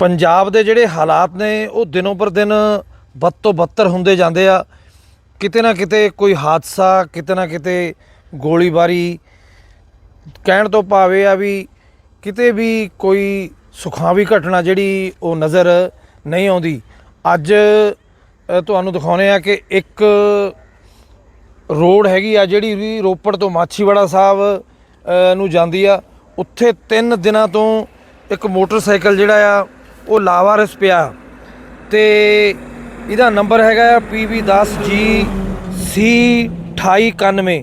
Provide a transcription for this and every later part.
ਪੰਜਾਬ ਦੇ ਜਿਹੜੇ ਹਾਲਾਤ ਨੇ, ਉਹ ਦਿਨੋਂ ਪਰ ਦਿਨ ਬਦ ਤੋਂ ਬੱਤਰ ਹੁੰਦੇ ਜਾਂਦੇ ਆ। ਕਿਤੇ ਨਾ ਕਿਤੇ ਕੋਈ ਹਾਦਸਾ, ਕਿਤੇ ਨਾ ਕਿਤੇ ਗੋਲੀਬਾਰੀ ਕਹਿਣ ਤੋਂ ਭਾਵੇਂ ਆ ਵੀ ਕਿਤੇ ਵੀ ਕੋਈ ਸੁਖਾਵੀ ਘਟਨਾ ਜਿਹੜੀ ਉਹ ਨਜ਼ਰ ਨਹੀਂ ਆਉਂਦੀ। ਅੱਜ ਤੁਹਾਨੂੰ ਦਿਖਾਉਨੇ ਆ ਕਿ ਇੱਕ ਰੋਡ ਹੈਗੀ ਆ ਜਿਹੜੀ ਵੀ ਰੋਪੜ ਤੋਂ ਮਾਛੀਵਾੜਾ ਸਾਹਿਬ ਨੂੰ ਜਾਂਦੀ ਆ। ਉੱਥੇ 3 ਦਿਨਾਂ ਤੋਂ ਇੱਕ ਮੋਟਰਸਾਈਕਲ ਜਿਹੜਾ ਆ ਉਹ ਲਾਵਾਰਸ ਪਿਆ। ਤੇ ਇਹਦਾ ਨੰਬਰ ਹੈਗਾ ਆ PV10G C2891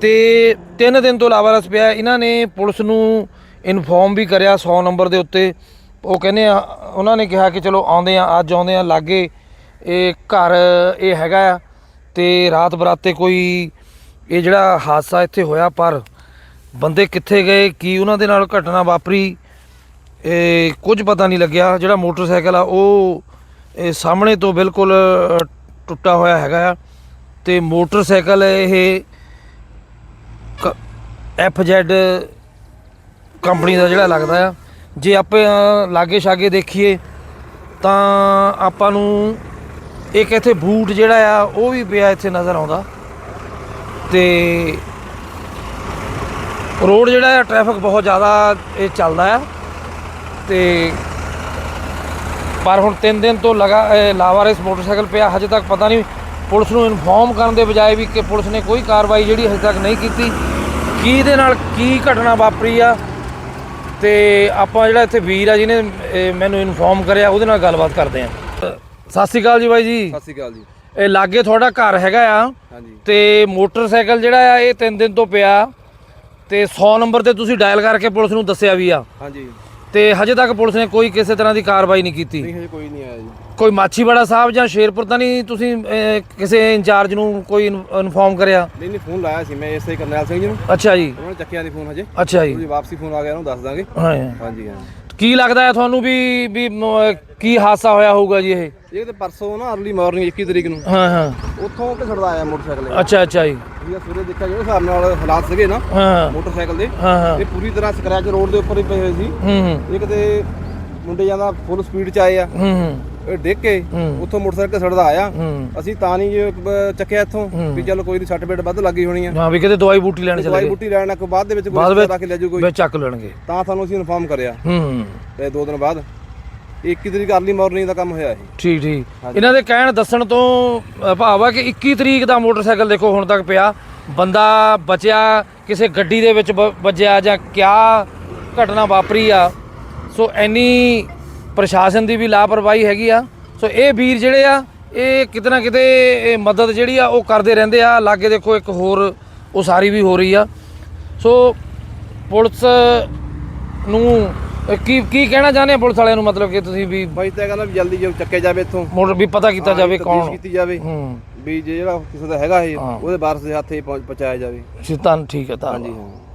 ਤੇ ਤਿੰਨ ਦਿਨ ਤੋਂ ਲਾਵਾਰਸ ਪਿਆ। ਇਹਨਾਂ ਨੇ ਪੁਲਿਸ ਨੂੰ ਇਨਫੋਰਮ ਵੀ ਕਰਿਆ 100 ਨੰਬਰ ਦੇ ਉੱਤੇ। ਉਹ ਕਹਿੰਦੇ ਆ, ਉਹਨਾਂ ਨੇ ਕਿਹਾ ਕਿ ਚਲੋ ਆਉਂਦੇ ਆ, ਅੱਜ ਆਉਂਦੇ ਆ, ਲਾਗੇ ਇਹ ਘਰ ਇਹ ਹੈਗਾ ਆ। ਤੇ ਰਾਤ ਬਰਾਤੇ ਕੋਈ ਇਹ ਜਿਹੜਾ ਹਾਦਸਾ ਇੱਥੇ ਹੋਇਆ ਪਰ ਬੰਦੇ ਕਿੱਥੇ ਗਏ, ਕੀ ਉਹਨਾਂ ਦੇ ਨਾਲ ਘਟਨਾ ਵਾਪਰੀ? ਇਹ ਕੁਝ ਪਤਾ ਨਹੀਂ ਲੱਗਿਆ। ਜਿਹੜਾ ਮੋਟਰਸਾਈਕਲ ਆ, ਉਹ ਇਹ ਸਾਹਮਣੇ ਤੋਂ ਬਿਲਕੁਲ ਟੁੱਟਾ ਹੋਇਆ ਹੈਗਾ ਆ। ਤੇ ਮੋਟਰਸਾਈਕਲ ਇਹ ਐਫਜ਼ੈਡ ਕੰਪਨੀ ਦਾ ਜਿਹੜਾ ਲੱਗਦਾ ਆ। ਜੇ ਆਪਾਂ ਲਾਗੇ ਛਾਗੇ ਦੇਖੀਏ, ਤਾਂ ਆਪਾਂ ਨੂੰ ਇੱਕ ਇੱਥੇ ਬੂਟ ਜਿਹੜਾ ਆ, ਉਹ ਵੀ ਪਿਆ ਇੱਥੇ ਨਜ਼ਰ ਆਉਂਦਾ। ਤੇ ਰੋਡ ਜਿਹੜਾ ਆ, ਟ੍ਰੈਫਿਕ ਬਹੁਤ ਜ਼ਿਆਦਾ ਇਹ ਚੱਲਦਾ ਆ। ਤੇ ਪਰ ਹੁਣ 3 ਦਿਨ ਤੋਂ ਲਗਾ ਲਾਵਾਰਿਸ ਮੋਟਰਸਾਈਕਲ ਪਿਆ ਹਜੇ ਤੱਕ ਪਤਾ ਨਹੀਂ ਪੁਲਿਸ ਨੂੰ ਇਨਫੋਰਮ ਕਰਨ ਦੇ ਬਜਾਏ ਵੀ ਕਿ ਪੁਲਿਸ ਨੇ ਕੋਈ ਕਾਰਵਾਈ ਜਿਹੜੀ ਹਜੇ ਤੱਕ ਨਹੀਂ ਕੀਤੀ। ਕੀ ਇਹਦੇ ਨਾਲ ਕੀ ਘਟਨਾ ਵਾਪਰੀ ਆ? ਤੇ ਆਪਾਂ ਜਿਹੜਾ ਇੱਥੇ ਵੀਰ ਆ ਜਿਹਨੇ ਮੈਨੂੰ ਇਨਫੋਰਮ ਕਰਿਆ ਉਹਦੇ ਨਾਲ ਗੱਲਬਾਤ ਕਰਦੇ ਆ। ਸਤਿ ਸ਼੍ਰੀ ਅਕਾਲ ਜੀ ਬਾਈ ਜੀ। ਸਤਿ ਸ਼੍ਰੀ ਅਕਾਲ ਜੀ। ਇਹ ਲਾਗੇ ਤੁਹਾਡਾ ਘਰ ਹੈਗਾ ਆ। ਹਾਂਜੀ। ਤੇ ਮੋਟਰਸਾਈਕਲ ਜਿਹੜਾ ਆ ਇਹ 3 ਦਿਨ ਤੋਂ ਪਿਆ। ਤੇ 100 ਨੰਬਰ ਤੇ ਤੁਸੀਂ ਡਾਇਲ ਕਰਕੇ ਪੁਲਿਸ ਨੂੰ ਦੱਸਿਆ ਵੀ ਆ। ਹਾਂਜੀ। ਤੇ ਹਜੇ ਤੱਕ ਪੁਲਿਸ ਨੇ ਕੋਈ ਕਿਸੇ ਤਰ੍ਹਾਂ ਦੀ ਕਾਰਵਾਈ ਨਹੀਂ ਕੀਤੀ। ਨਹੀਂ ਹਜੇ ਕੋਈ ਨਹੀਂ ਆਇਆ ਜੀ। ਕੋਈ ਮਾਛੀਵਾੜਾ ਸਾਹਿਬ ਜਾਂ ਸ਼ੇਰਪੁਰ ਤਾਂ ਨਹੀਂ ਤੁਸੀਂ ਅਹ, ਕਿਸੇ ਇੰਚਾਰਜ ਨੂੰ ਕੋਈ ਇਨਫੋਰਮ ਕਰਿਆ? ਨਹੀਂ ਨਹੀਂ ਫੋਨ ਲਾਇਆ ਸੀ ਮੈਂ ਇਸੇ ਕਰਨੈਲ ਸਿੰਘ ਜੀ ਨੂੰ। ਅੱਛਾ ਜੀ। ਉਹਨਾਂ ਨੇ ਚੱਕਿਆ ਨਹੀਂ ਫੋਨ ਹਜੇ। ਅੱਛਾ ਜੀ। ਉਹਦੀ ਵਾਪਸੀ ਫੋਨ ਆ ਗਿਆ ਉਹਨੂੰ ਦੱਸ ਦਾਂਗੇ। ਹਾਂ। ਹਾਂਜੀ ਹਾਂ ਕੀ ਲੱਗਦਾ ਹੈ ਤੁਹਾਨੂੰ ਵੀ ਵੀ ਮ- ਕੀ ਹਾਦਸਾ ਹੋਇਆ ਹੋਊਗਾ ਜੀ ਇਹ? ਇਹ ਤੇ ਪਰਸੋਂ ਨਾ ਅਰਲੀ ਮਾਰਨਿੰਗ 21 ਤਰੀਕ ਨੂੰ। ਹਾਂ ਹਾਂ। ਉੱਥੋਂ ਕਿ ਛੜਦਾ ਆਇਆ ਮੋਟਰਸਾਈਕਲ ਇਹ ਅੱਛਾ ਅੱਛਾ ਜੀ। ਵੀ ਸਵੇਰੇ ਦੇਖਿਆ ਜਿਹੜੇ ਹਿਸਾਬ ਨਾਲ ਹਾਲਾਤ ਸੀਗੇ ਨਾ ਹਾਂ ਮੋਟਰਸਾਈਕਲ ਦੇ ਹਾਂ ਹਾਂ। ਇਹ ਪੂਰੀ ਤਰ੍ਹਾਂ ਸਕ੍ਰੈਚ ਰੋਡ ਦੇ ਉੱਪਰ ਹੀ ਪਏ ਹੋਏ ਸੀ। ਹੂੰ ਹੂੰ। ਇਹ ਕਿਤੇ ਮੁੰਡੇ ਜਾਂਦਾ ਫੁੱਲ ਸਪੀਡ 'ਚ ਆਏ ਆ। ਹੂੰ ਹੂੰ। ਇਹ ਡਿੱਗ ਕੇ। ਉੱਥੋਂ ਮੋਟਰਸਾਈਕਲ ਛੜਦਾ ਆਇਆ। ਅਸੀਂ ਤਾਂ ਨਹੀਂ ਜੇ ਚੱਕਿਆ ਇੱਥੋਂ। ਵੀ ਚੱਲ ਕੋਈ ਨਹੀਂ ਸੱਟ ਪੇਟ ਵੱਧ ਲੱਗੀ ਹੋਣੀ ਆ। ਹਾਂ ਵੀ ਕਿਤੇ ਦਵਾਈ ਬੂਟੀ ਲੈਣ ਚਲੇ ਦਵਾਈ ਗਏ। ਬੂਟੀ ਲੈਣ ਕੋ ਬਾਅਦ ਦੇ ਵਿੱਚ ਕੋਈ ਰੱਖ ਕੇ ਲੈ ਜਾਊ ਕੋਈ। ਵਿੱਚ ਚੱਕ ਲੈਣਗੇ। ਤਾਂ ਸਾਨੂੰ ਅਸੀਂ ਇਨਫਾਰਮ ਕਰਿਆ। ਹੂੰ। ਤੇ ਦੋ ਦਿਨ ਬਾਅਦ 21 ਤਰੀਕ ਅਰਲੀ ਮਾਰਨਿੰਗ ਦਾ ਕੰਮ ਹੋਇਆ ਇਹ। ਠੀਕ ਠੀਕ। ਇਹਨਾਂ ਦੇ ਕਹਿਣ ਦੱਸਣ ਤੋਂ ਭਾਵ ਆ ਕਿ 21 ਤਰੀਕ ਦਾ ਮੋਟਰਸਾਈਕਲ ਦੇਖੋ ਹੁਣ ਤੱਕ ਪਿਆ। ਬੰਦਾ ਬਚਿਆ ਕਿਸੇ ਗੱਡੀ ਦੇ ਵਿੱਚ ਵੱਜਿਆ ਜਾਂ ਕਿਆ ਘਟਨਾ ਵਾਪਰੀ ਆ। ਸੋ ਐਨੀ ਪ੍ਰਸ਼ਾਸਨ ਦੀ ਵੀ ਲਾਪਰਵਾਹੀ ਹੈਗੀ ਆ। ਸੋ ਇਹ ਵੀਰ ਜਿਹੜੇ ਆ ਇਹ ਕਿਤੇ ਨਾ ਕਿਤੇ ਇਹ ਮਦਦ ਜਿਹੜੀ ਆ ਉਹ ਕਰਦੇ ਰਹਿੰਦੇ ਆ। ਲਾਗੇ ਦੇਖੋ ਇੱਕ ਹੋਰ ਉਸਾਰੀ ਵੀ ਹੋ ਰਹੀ ਆ। ਸੋ ਪੁਲਿਸ ਨੂੰ ਕੀ ਕੀ ਕਹਿਣਾ ਚਾਹੁੰਦੇ ਆ ਪੁਲਿਸ ਵਾਲਿਆਂ ਨੂੰ? ਮਤਲਬ ਕਿ ਤੁਸੀਂ ਵੀ ਬਾਈ ਤਾਂ ਕਹਿੰਦਾ ਵੀ ਜਲਦੀ ਜੇ ਚੱਕਿਆ ਜਾਵੇ ਇੱਥੋਂ। ਮੋਟਰ ਵੀ ਪਤਾ ਕੀਤਾ ਜਾਵੇ ਤਫਤੀਸ਼ ਕੌਣ। ਕੀਤੀ ਜਾਵੇ। ਹੂੰ। ਵੀ ਜੇ ਜਿਹੜਾ ਕਿਸੇ ਦਾ ਹੈਗਾ ਇਹ ਹਾਂ। ਉਹਦੇ ਵਾਰਸ ਦੇ ਹੱਥੇ ਪਹੁੰਚ- ਪਹੁੰਚਾਇਆ ਜਾਵੇ। ਸ਼ਿਤਾਨ ਠੀਕ ਹੈ ਤਾਂ ਹਾਂਜੀ ਹਾਂ।